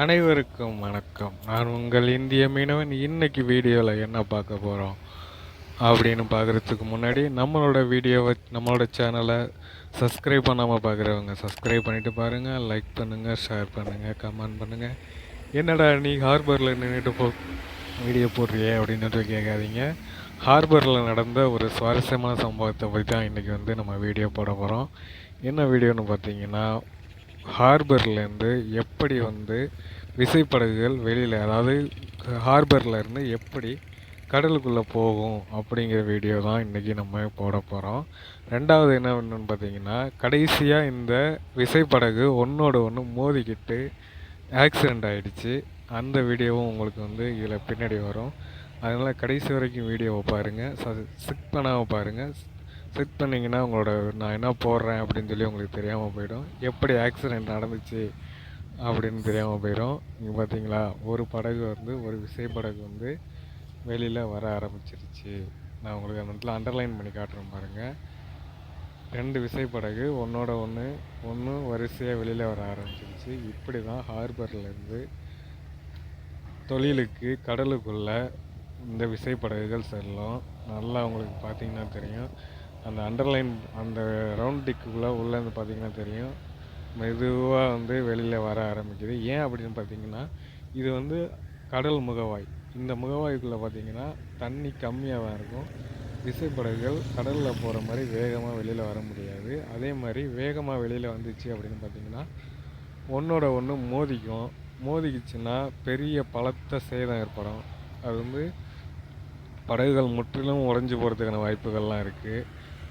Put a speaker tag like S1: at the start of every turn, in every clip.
S1: அனைவருக்கும் வணக்கம். நான் உங்கள் இந்திய மீனவன். இன்னைக்கு வீடியோவில் என்ன பார்க்க போகிறோம் அப்படின்னு பார்க்குறதுக்கு முன்னாடி நம்மளோட வீடியோவை நம்மளோட சேனலை சப்ஸ்கிரைப் பண்ணாமல் பார்க்குறவங்க சப்ஸ்கிரைப் பண்ணிவிட்டு பாருங்கள் லைக் பண்ணுங்கள் ஷேர் பண்ணுங்கள் கமெண்ட் பண்ணுங்கள் என்னடா நீ ஹார்பரில் நின்றுட்டு போ வீடியோ போடுறியே அப்படின்னு கேட்காதீங்க. ஹார்பரில் நடந்த ஒரு சுவாரஸ்யமான சம்பவத்தை பற்றி தான் இன்றைக்கி வந்து நம்ம வீடியோ போட போகிறோம் என்ன வீடியோன்னு பார்த்தீங்கன்னா ஹார்பர்லேருந்து எப்படி வந்து விசைப்படகுகள் வெளியில் அதாவது ஹார்பர்லேருந்து எப்படி கடலுக்குள்ளே போகும் அப்படிங்கிற வீடியோ தான் இன்றைக்கி நம்ம போட போகிறோம் ரெண்டாவது என்ன ஒன்றுன்னு பார்த்தீங்கன்னா கடைசியாக இந்த விசைப்படகு ஒன்றோட ஒன்று மோதிக்கிட்டு ஆக்சிடெண்ட் ஆகிடுச்சு அந்த வீடியோவும் உங்களுக்கு வந்து இதில் பின்னாடி வரும். அதனால் கடைசி வரைக்கும் வீடியோவை பாருங்கள் ஸ்கிப் பண்ணாமல் பாருங்கள் செக் பண்ணிங்கன்னா உங்களோட நான் என்ன போடுறேன் அப்படின்னு சொல்லி உங்களுக்கு தெரியாமல் போயிடும். எப்படி ஆக்சிடெண்ட் நடந்துச்சு அப்படின்னு தெரியாமல் போயிடும். இங்கே பார்த்தீங்களா ஒரு படகு வந்து ஒரு விசை படகு வந்து வெளியில் வர ஆரம்பிச்சிருச்சு. நான் உங்களுக்கு அந்த இடத்துல அண்டர்லைன் பண்ணி காட்டுறேன் பாருங்கள் ரெண்டு விசைப்படகு ஒன்றோட ஒன்று ஒன்று வரிசையாக வெளியில் வர ஆரம்பிச்சிருச்சு. இப்படி தான் ஹார்பர்லேருந்து தொழிலுக்கு கடலுக்குள்ளே இந்த விசைப்படகுகள் செல்லும். நல்லா உங்களுக்கு பார்த்தீங்கன்னா தெரியும். அந்த அண்டர்லைன் அந்த ரவுண்ட் டிக்குள்ளே உள்ளேருந்து பார்த்தீங்கன்னா தெரியும். மெதுவாக வந்து வெளியில் வர ஆரம்பிக்குது. ஏன் அப்படின்னு பார்த்தீங்கன்னா இது வந்து கடல் முகவாய். இந்த முகவாய்க்குள்ளே பார்த்தீங்கன்னா தண்ணி கம்மியாக தான் இருக்கும். விசைப்படகுகள் கடலில் போகிற மாதிரி வேகமாக வெளியில் வர முடியாது. அதே மாதிரி வேகமாக வெளியில் வந்துச்சு அப்படின்னு பார்த்தீங்கன்னா ஒன்றோட ஒன்று மோதிக்கும். மோதிக்குச்சுன்னா பெரிய பலத்த சேதம் ஏற்படும். அது வந்து படகுகள் முற்றிலும் உறைஞ்சி போகிறதுக்கான வாய்ப்புகள்லாம் இருக்குது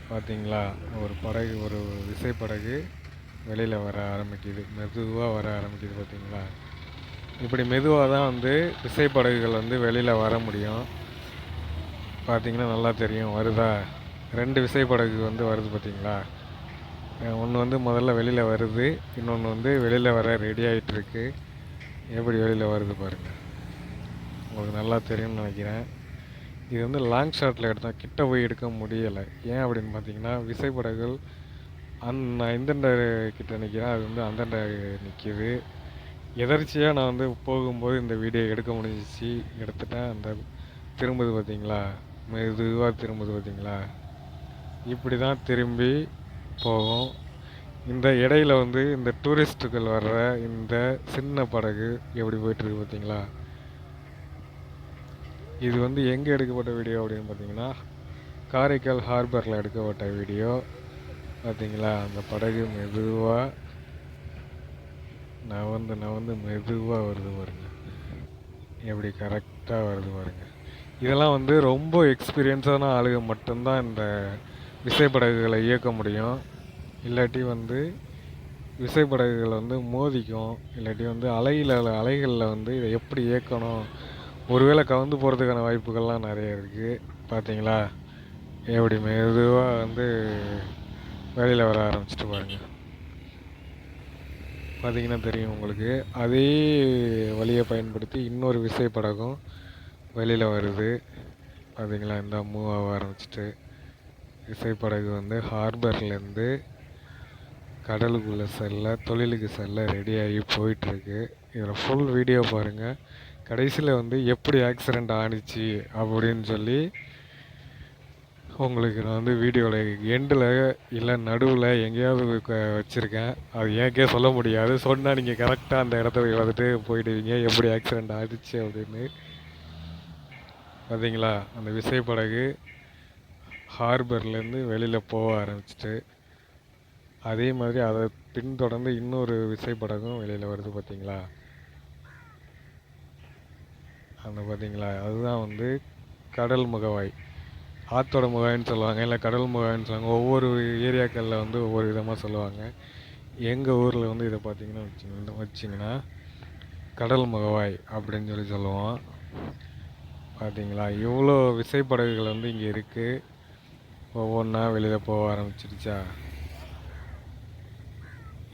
S1: பார்த்தீங்களா? ஒரு படகு ஒரு விசைப்படகு வெளியில் வர ஆரம்பிக்குது. மெதுவாக வர ஆரம்பிக்குது பார்த்தீங்களா? இப்படி மெதுவாக தான் வந்து விசைப்படகுகள் வந்து வெளியில் வர முடியும். பார்த்தீங்கன்னா நல்லா தெரியும். வருதா? ரெண்டு விசைப்படகு வந்து வருது பார்த்தீங்களா? ஒன்று வந்து முதல்ல வெளியில் வருது. இன்னொன்று வந்து வெளியில் வர ரெடி ஆகிட்டுருக்கு எப்படி வெளியில் வருது பாருங்கள் உங்களுக்கு நல்லா தெரியும்னு நினைக்கிறேன். இது வந்து லாங் ஷாட்டில் எடுத்தால் கிட்ட போய் எடுக்க முடியலை. ஏன் அப்படின்னு பார்த்தீங்கன்னா விசைப்படகுகள் அந் நான் எந்தெந்த கிட்ட நிற்கிறேன் அது வந்து அந்தண்ட நிற்கிது எதர்ச்சியாக நான் வந்து போகும்போது இந்த வீடியோ எடுக்க முடிஞ்சிச்சு எடுத்துட்டேன். அந்த திரும்புது பார்த்தீங்களா மெதுவாக திரும்புது பார்த்தீங்களா இப்படி தான் திரும்பி போகும். இந்த இடையில வந்து இந்த டூரிஸ்ட்டுகள் வர்ற இந்த சின்ன படகு எப்படி போயிட்டுருக்கு பார்த்தீங்களா இது வந்து எங்கே எடுக்கப்பட்ட வீடியோ அப்படின்னு பார்த்தீங்கன்னா காரைக்கால் ஹார்பரில் எடுக்கப்பட்ட வீடியோ பார்த்தீங்களா? அந்த படகு மெதுவாக நவந்து நவந்து மெதுவாக வருது பாருங்க. எப்படி கரெக்டாக வருது பாருங்க. இதெல்லாம் வந்து ரொம்ப எக்ஸ்பீரியன்ஸான ஆளுங்க மட்டும்தான் இந்த விசைப்படகுகளை இயக்க முடியும். இல்லாட்டி வந்து விசைப்படகுகள் வந்து மோதிக்கும். இல்லாட்டி வந்து அலையில் அலைகளில் வந்து இதை எப்படி இயக்கணும்? ஒருவேளை கவுந்து போகிறதுக்கான வாய்ப்புகள்லாம் நிறைய இருக்குது பார்த்தீங்களா எப்படி மெதுவாக வந்து வெளியில் வர ஆரம்பிச்சிட்டு பாருங்க. பார்த்தீங்கன்னா தெரியும் உங்களுக்கு. அதே வழியை பயன்படுத்தி இன்னொரு விசைப்படகும் வெளியில் வருது. பார்த்தீங்களா இந்த மூவ் ஆக ஆரம்பிச்சிட்டு. விசைப்படகு வந்து ஹார்பர்லேருந்து கடலுக்குள்ளே செல்ல தொழிலுக்கு செல்ல ரெடியாகி போயிட்டுருக்கு இதில் ஃபுல் வீடியோ பாருங்கள் கடைசியில் வந்து எப்படி ஆக்சிடெண்ட் ஆணுச்சு அப்படின்னு சொல்லி உங்களுக்கு நான் வந்து வீடியோவில் எண்டில் இல்லை நடுவில் எங்கேயாவது வச்சுருக்கேன். அது ஏன் சொல்ல முடியாது. சொன்னால் நீங்கள் கரெக்டாக அந்த இடத்த வந்துட்டு போயிடுவீங்க. எப்படி ஆக்சிடெண்ட் ஆகிடுச்சு அப்படின்னு. பார்த்தீங்களா அந்த விசைப்படகு ஹார்பர்லேருந்து வெளியில் போக ஆரம்பிச்சிட்டு அதே மாதிரி அதை பின்தொடர்ந்து இன்னொரு விசைப்படகும் வெளியில் வருது பார்த்தீங்களா அந்த பார்த்தீங்களா அதுதான் வந்து கடல் முகவாய். ஆற்றோட முகவாயின்னு சொல்லுவாங்க இல்லை கடல் முகவாயின்னு சொல்லுவாங்க. ஒவ்வொரு ஏரியாக்களில் வந்து ஒவ்வொரு விதமாக சொல்லுவாங்க. எங்கள் ஊரில் வந்து இதை பார்த்தீங்கன்னா வச்சிங்கன்னா வச்சிங்கன்னா கடல் முகவாய் அப்படின்னு சொல்லி சொல்லுவோம். பார்த்தீங்களா இவ்வளோ விசைப்படகுகள் வந்து இங்கே இருக்குது ஒவ்வொன்றா வெளியில் போக ஆரம்பிச்சிருச்சா?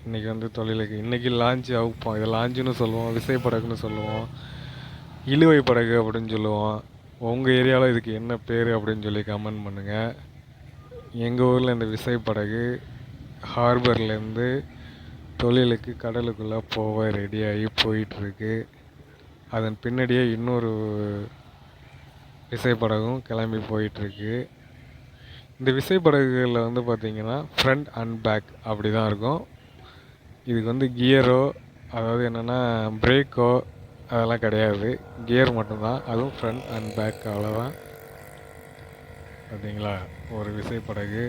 S1: இன்றைக்கி வந்து தொழிலுக்கு இன்றைக்கி லான்ச்சு அவுப்போம் இதை லான்ச்சுன்னு சொல்லுவோம் விசைப்படகுன்னு சொல்லுவோம். இழுவை படகு அப்படின்னு சொல்லுவோம். உங்கள் ஏரியாவில் இதுக்கு என்ன பேர் அப்படின்னு சொல்லி கமெண்ட் பண்ணுங்கள் எங்கள் ஊரில் இந்த விசைப்படகு ஹார்பர்லேருந்து தொழிலுக்கு கடலுக்குள்ளே போக ரெடியாகி போயிட்டுருக்கு. அதன் பின்னாடியே இன்னொரு விசைப்படகும் கிளம்பி போயிட்டுருக்கு. இந்த விசைப்படகுகளில் வந்து பார்த்திங்கன்னா ஃப்ரண்ட் அண்ட் பேக் அப்படி தான் இருக்கும். இதுக்கு வந்து கியரோ அதாவது என்னென்னா பிரேக்கோ அதெல்லாம் கிடையாது. கியர் மட்டும்தான். அதுவும் ஃப்ரண்ட் அண்ட் பேக் அவ்வளோதான் பார்த்தீங்களா? ஒரு விசைப்படகு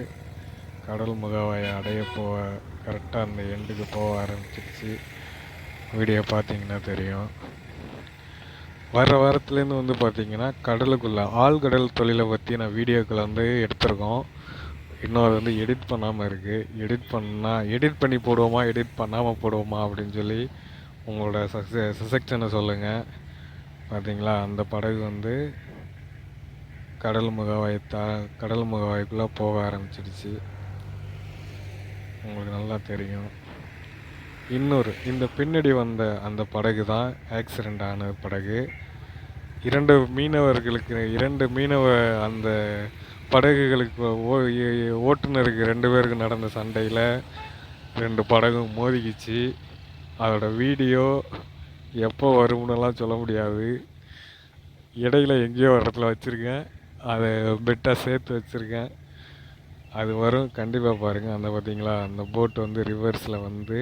S1: கடல் முகவாயை அடைய போக கரெக்டாக அந்த எண்டுக்கு போக ஆரம்பிச்சிருச்சு. வீடியோ பார்த்தீங்கன்னா தெரியும். வர வாரத்துலேருந்து வந்து பார்த்திங்கன்னா கடலுக்குள்ளே ஆழ்கடல் தொழிலை பற்றி நான் வீடியோக்களை வந்து எடுத்திருக்கோம். இன்னும் அது வந்து எடிட் பண்ணாமல் இருக்குது எடிட் பண்ணால் எடிட் பண்ணி போடுவோமா எடிட் பண்ணாமல் போடுவோமா அப்படின்னு சொல்லி உங்களோட சக்ஸ சசெக்ஷனை சொல்லுங்கள் பார்த்தீங்களா அந்த படகு வந்து கடல் முகவாய் தா கடல் முகவாய்க்குள்ளே போக ஆரம்பிச்சிடுச்சு உங்களுக்கு நல்லா தெரியும். இன்னொரு இந்த பின்னாடி வந்த அந்த படகு தான் ஆக்சிடெண்ட் ஆன படகு. இரண்டு மீனவர்களுக்கு இரண்டு மீனவ அந்த படகுகளுக்கு ஓ ஓட்டுநருக்கு ரெண்டு பேருக்கு நடந்த சண்டையில் ரெண்டு படகும் மோதிக்கிச்சு. அதோட வீடியோ எப்போ வரும்னுலாம் சொல்ல முடியாது. இடையில் எங்கேயோ ஒரு இடத்துல வச்சுருக்கேன். அதை பெட்டாக சேர்த்து வச்சுருக்கேன். அது வரும். கண்டிப்பாக பாருங்கள் அந்த பார்த்திங்களா அந்த போட் வந்து ரிவர்ஸில் வந்து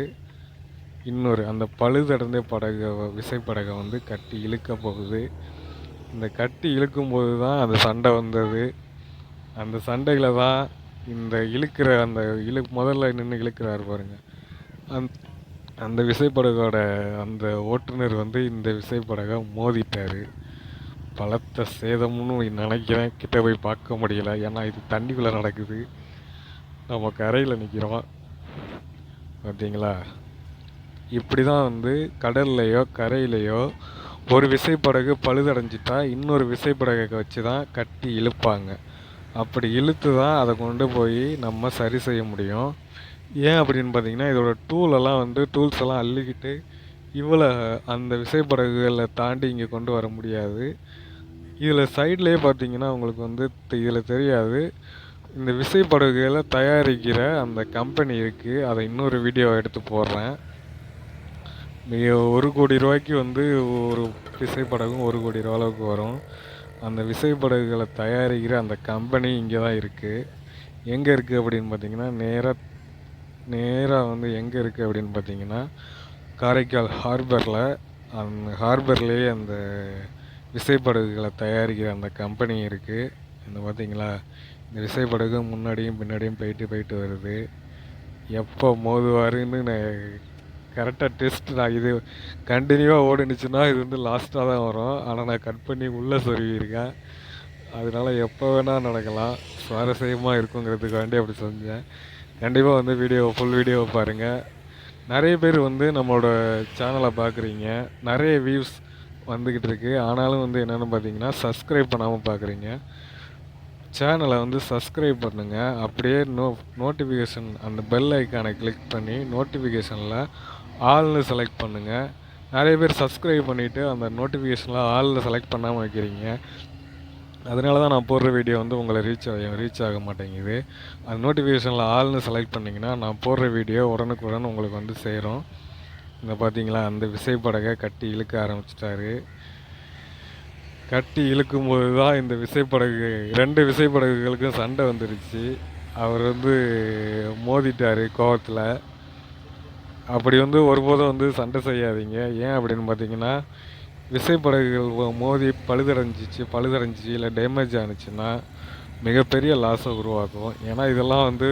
S1: இன்னொரு அந்த பழுதடைந்த படகை விசைப்படகை வந்து கட்டி இழுக்க போகுது. இந்த கட்டி இழுக்கும்போது தான் அந்த சண்டை வந்தது. அந்த சண்டையில் தான் இந்த இழுக்கிற அந்த இழு முதல்ல நின்று இழுக்கிறார் பாருங்கள் அந் அந்த விசைப்படகோட அந்த ஓட்டுநர் வந்து இந்த விசைப்படகை மோதிட்டார். பலத்த சேதம்னு நினைக்கிறேன். கிட்ட போய் பார்க்க முடியல. ஏன்னா இது தண்ணிக்குள்ளே நடக்குது. நம்ம கரையில் நிற்கிறோம் பார்த்தீங்களா இப்படி தான் வந்து கடல்லையோ கரையிலையோ ஒரு விசைப்படகு பழுதடைஞ்சிட்டா இன்னொரு விசைப்படகை வச்சு தான் கட்டி இழுப்பாங்க. அப்படி இழுத்து தான் அதை கொண்டு போய் நம்ம சரி செய்ய முடியும். ஏன் அப்படின்னு பார்த்தீங்கன்னா இதோட டூலெல்லாம் வந்து டூல்ஸ் எல்லாம் அள்ளிக்கிட்டு இவ்வளோ அந்த விசைப்படகுகளை தாண்டி இங்கே கொண்டு வர முடியாது. இதில் சைட்லேயே பார்த்தீங்கன்னா உங்களுக்கு வந்து இதில் தெரியாது. இந்த விசைப்படகுகளை தயாரிக்கிற அந்த கம்பெனி இருக்குது அதை இன்னொரு வீடியோ எடுத்து போடுறேன். ஒரு கோடி ரூபாய்க்கு வந்து ஒரு விசைப்படகும் ஒரு கோடி ரூபா அளவுக்கு வரும். அந்த விசைப்படகுகளை தயாரிக்கிற அந்த கம்பெனி இங்கே தான் இருக்குது எங்கே இருக்குது அப்படின்னு பார்த்தீங்கன்னா நேராக நேராக வந்து எங்கே இருக்குது அப்படின்னு பார்த்தீங்கன்னா காரைக்கால் ஹார்பரில் அந்த ஹார்பர்லேயே அந்த விசைப்படகுகளை தயாரிக்கிற அந்த கம்பெனி இருக்குது இந்த பார்த்தீங்களா இந்த விசைப்படகு முன்னாடியும் பின்னாடியும் போயிட்டு போயிட்டு வருது. எப்போ மோதுவாருன்னு நான் கரெக்டாக டெஸ்ட் நான் இது கண்டினியூவாக ஓடுனுச்சுன்னா இது வந்து லாஸ்ட்டாக தான் வரும். ஆனால் நான் கட் பண்ணி உள்ளே சொருவியிருக்கேன் அதனால் எப்போ வேணால் நடக்கலாம். சுவாரஸ்யமாக இருக்குங்கிறதுக்காண்டி அப்படி செஞ்சேன். கண்டிப்பாக வந்து வீடியோ ஃபுல் வீடியோவை பாருங்கள் நிறைய பேர் வந்து நம்மளோட சேனலை பார்க்குறீங்க நிறைய வியூஸ் வந்துக்கிட்டு இருக்குது ஆனாலும் வந்து என்னென்னு பார்த்தீங்கன்னா சப்ஸ்கிரைப் பண்ணாமல் பார்க்குறீங்க சேனலை வந்து சப்ஸ்கிரைப் பண்ணுங்கள் அப்படியே நோ நோட்டிஃபிகேஷன் அந்த பெல் ஐக்கானை கிளிக் பண்ணி நோட்டிஃபிகேஷனில் ஆள்னு செலக்ட் பண்ணுங்கள் நிறைய பேர் சப்ஸ்கிரைப் பண்ணிவிட்டு அந்த நோட்டிஃபிகேஷனில் ஆளில் செலக்ட் பண்ணாமல் வைக்கிறீங்க. அதனால தான் நான் போடுற வீடியோ வந்து உங்களை ரீச் ஆகும் ரீச் ஆக மாட்டேங்குது. அந்த நோட்டிஃபிகேஷனில் ஆள்னு செலக்ட் பண்ணிங்கன்னா நான் போடுற வீடியோ உடனுக்குடன் உங்களுக்கு வந்து சேரும். இந்த பார்த்தீங்களா அந்த விசைப்படகை கட்டி இழுக்க ஆரம்பிச்சிட்டாரு. கட்டி இழுக்கும்போது தான் இந்த விசைப்படகு ரெண்டு விசைப்படகுகளுக்கும் சண்டை வந்துருச்சு. அவர் வந்து மோதிட்டார் கோவத்தில். அப்படி வந்து ஒருபோதும் வந்து சண்டை செய்யாதீங்க. ஏன் அப்படின்னு பார்த்தீங்கன்னா விசைப்படகுகள் மோதி பழுதடைஞ்சிச்சு பழுதடைஞ்சிச்சு இல்லை டேமேஜ் ஆனுச்சுன்னா மிகப்பெரிய லாஸை உருவாக்கும். ஏன்னா இதெல்லாம் வந்து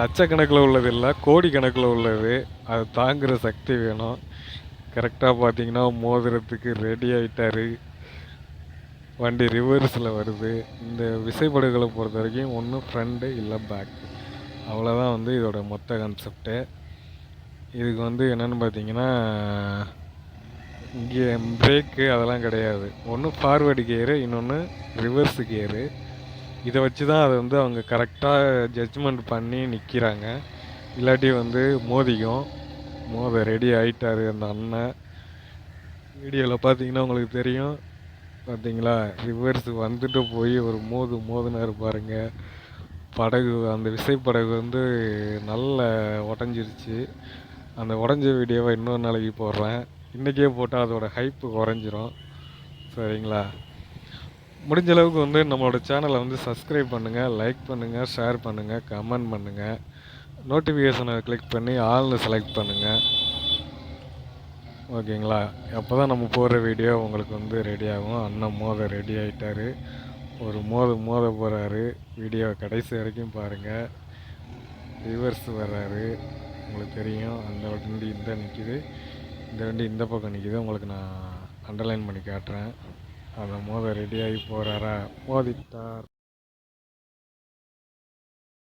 S1: லட்சக்கணக்கில் உள்ளது இல்லை கோடிக்கணக்கில் உள்ளது. அது தாங்குகிற சக்தி வேணும். கரெக்டாக பார்த்தீங்கன்னா மோதுறதுக்கு ரெடி ஆகிட்டார் வண்டி ரிவர்ஸில் வருது. இந்த விசைப்படகுகளை பொறுத்த வரைக்கும் ஒன்று ஃப்ரண்ட்டு இல்லை பேக் அவ்வளோதான் வந்து இதோட மொத்த கான்செப்ட்டு இதுக்கு வந்து என்னென்னு பார்த்தீங்கன்னா இங்கே பிரேக்கு அதெல்லாம் கிடையாது. ஒன்று ஃபார்வேர்டு கியரு இன்னொன்று ரிவர்ஸு கியரு இதை வச்சு தான் அதை வந்து அவங்க கரெக்டாக ஜட்ஜ்மெண்ட் பண்ணி நிற்கிறாங்க இல்லாட்டி வந்து மோதிக்கும். மோத ரெடி ஆயிட்டாரு அந்த அண்ணன். வீடியோவில் பார்த்தீங்கன்னா உங்களுக்கு தெரியும். பார்த்தீங்களா? ரிவர்ஸ் வந்துட்டு போய் ஒரு மோது மோதினார் பாருங்கள் படகு அந்த விசைப்படகு வந்து நல்ல உடஞ்சிருச்சு. அந்த உடஞ்ச வீடியோவை இன்னொரு நாளைக்கு போடுறேன். இன்றைக்கே போட்டால் அதோட ஹைப்பு குறைஞ்சிரும். சரிங்களா? முடிஞ்ச அளவுக்கு வந்து நம்மளோட சேனலை வந்து சப்ஸ்கிரைப் பண்ணுங்கள் லைக் பண்ணுங்கள் ஷேர் பண்ணுங்கள் கமெண்ட் பண்ணுங்கள் நோட்டிஃபிகேஷனை கிளிக் பண்ணி ஆள்னு செலக்ட் பண்ணுங்கள் ஓகேங்களா? அப்போ தான் நம்ம போடுற வீடியோ உங்களுக்கு வந்து ரெடி ஆகும். அண்ணன் மோத ரெடி ஆகிட்டாரு ஒரு மோத மோத போகிறாரு வீடியோ கடைசி வரைக்கும் பாருங்கள் ரிவர்ஸ் வர்றாரு. உங்களுக்கு தெரியும். அந்த வண்டி இந்த நிற்கிது இந்த வண்டி இந்த பக்கம் நிற்கிது உங்களுக்கு நான் அண்டர்லைன் பண்ணி காட்டுறேன். அந்த மோத ரெடியாகி போகிறாரா மோதிட்டார்.